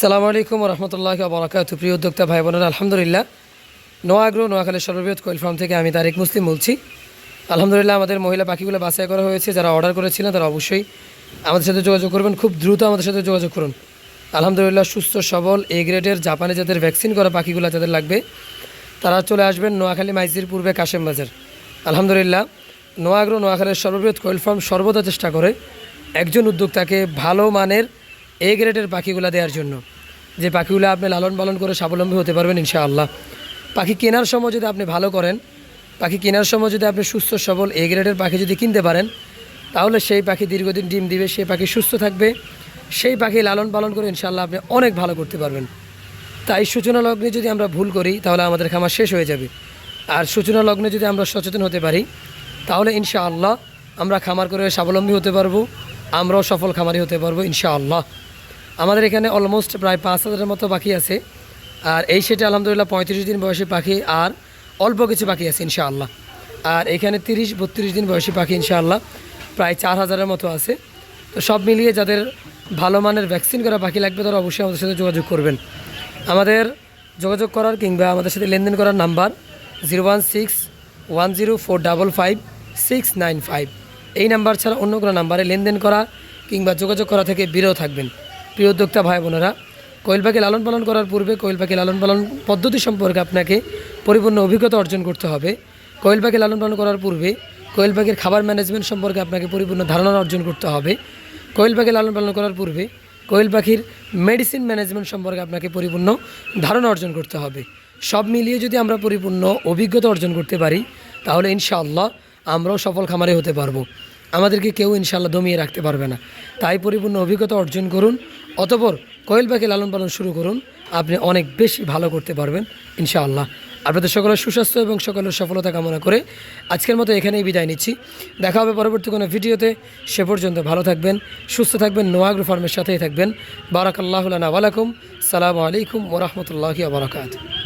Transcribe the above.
আসসালামু আলাইকুম রহমতুল্লাহ বরাকাত প্রিয় উদ্যোক্তা ভাই বোনেরা আলহামদুলিল্লাহ নোয়াগ্রো নোয়াখালীর সর্ববৃহৎ কোয়েল ফার্ম থেকে আমি তারেক মুসলিম বলছি। আলহামদুলিল্লাহ, আমাদের মহিলা পাখিগুলো বাছাই করা হয়েছে, যারা অর্ডার করেছিলেন তারা অবশ্যই আমাদের সাথে যোগাযোগ করবেন, খুব দ্রুত আমাদের সাথে যোগাযোগ করুন। আলহামদুলিল্লাহ, সুস্থ, সবল, এ গ্রেডের জাপানে যাদের ভ্যাকসিন করা পাখিগুলো যাদের লাগবে, তারা চলে আসবেন নোয়াখালী মাইজির পূর্বে কাশেম বাজার। আলহামদুলিল্লাহ নোয়াগ্রো নোয়াখালীর সর্ববৃহৎ কোয়েল ফার্ম সর্বদা চেষ্টা করে, একজন উদ্যোক্তাকে ভালো মানের এ গ্রেডের পাখিগুলো দেওয়ার জন্য। যে পাখিগুলো আপনি লালন পালন করে স্বাবলম্বী হতে পারবেন ইনশাআল্লাহ। পাখি কেনার সময় যদি আপনি ভালো করেন, পাখি কেনার সময় যদি আপনি সুস্থ, সবল এ গ্রেডের পাখি যদি কিনতে পারেন, তাহলে সেই পাখি দীর্ঘদিন ডিম দিবে, সেই পাখি সুস্থ থাকবে, সেই পাখি লালন পালন করে ইনশাআল্লাহ আপনি অনেক ভালো করতে পারবেন। তাই সূচনা লগ্নে যদি আমরা ভুল করি, তাহলে আমাদের খামার শেষ হয়ে যাবে। আর সূচনা লগ্নে যদি আমরা সচেতন হতে পারি, তাহলে ইনশাআল্লাহ আমরা খামার করে স্বাবলম্বী হতে পারব, আমরাও সফল খামারি হতে পারব ইনশাআল্লাহ। আমাদের এখানে অলমোস্ট প্রায় পাঁচ হাজারের মতো পাখি আছে। আর এই সেটে আলহামদুলিল্লাহ পঁয়ত্রিশ দিন বয়সী পাখি আর অল্প কিছু পাখি আছে ইনশাআল্লাহ। আর এখানে তিরিশ, বত্রিশ দিন বয়সী পাখি ইনশাআল্লাহ প্রায় চার হাজারের মতো আছে। তো সব মিলিয়ে যাদের ভালো মানের ভ্যাকসিন করা পাখি লাগবে, তারা অবশ্যই আমাদের সাথে যোগাযোগ করবেন। আমাদের যোগাযোগ করার কিংবা আমাদের সাথে লেনদেন করার number zero one six one zero four double five six nine five. এই নাম্বার ছাড়া অন্য কোনো নাম্বারে লেনদেন করা কিংবা যোগাযোগ করা থেকে বিরত থাকবেন। প্রিয় উদ্যোক্তা ভাই বোনেরা, কোয়েল পাখি লালন পালন করার পূর্বে কোয়েল পাখি লালন পালন পদ্ধতি সম্পর্কে আপনাকে পরিপূর্ণ অভিজ্ঞতা অর্জন করতে হবে। কোয়েল পাখি লালন পালন করার পূর্বে কোয়েল পাখির খাবার ম্যানেজমেন্ট সম্পর্কে আপনাকে পরিপূর্ণ ধারণা অর্জন করতে হবে। কোয়েল পাখি লালন পালন করার পূর্বে কোয়েল পাখির মেডিসিন ম্যানেজমেন্ট সম্পর্কে আপনাকে পরিপূর্ণ ধারণা অর্জন করতে হবে। সব মিলিয়ে যদি আমরা পরিপূর্ণ অভিজ্ঞতা অর্জন করতে পারি, তাহলে ইনশাআল্লাহ আমরাও সফল খামারে হতে পারব। আমাদেরকে কেউ ইনশাআল্লাহ দমিয়ে রাখতে পারবে না। তাই পরিপূর্ণ অভিজ্ঞতা অর্জন করুন অতপর কোয়েল পাখি লালন পালন শুরু করুন। আপনি অনেক বেশি ভালো করতে পারবেন, ইনশাআল্লাহ। আপনাদের সকলের সুস্বাস্থ্য এবং সকলের সফলতা কামনা করে আজকের মতো এখানেই বিদায় নিচ্ছি। দেখা হবে পরবর্তী কোনো ভিডিওতে। সে পর্যন্ত ভালো থাকবেন, সুস্থ থাকবেন, নোয়াগ্রো ফার্মের সাথেই থাকবেন। বারাকাল্লাহ আলাইকুম সালামু আলাইকুম ওরহমতুল্লাহি আবরাকাত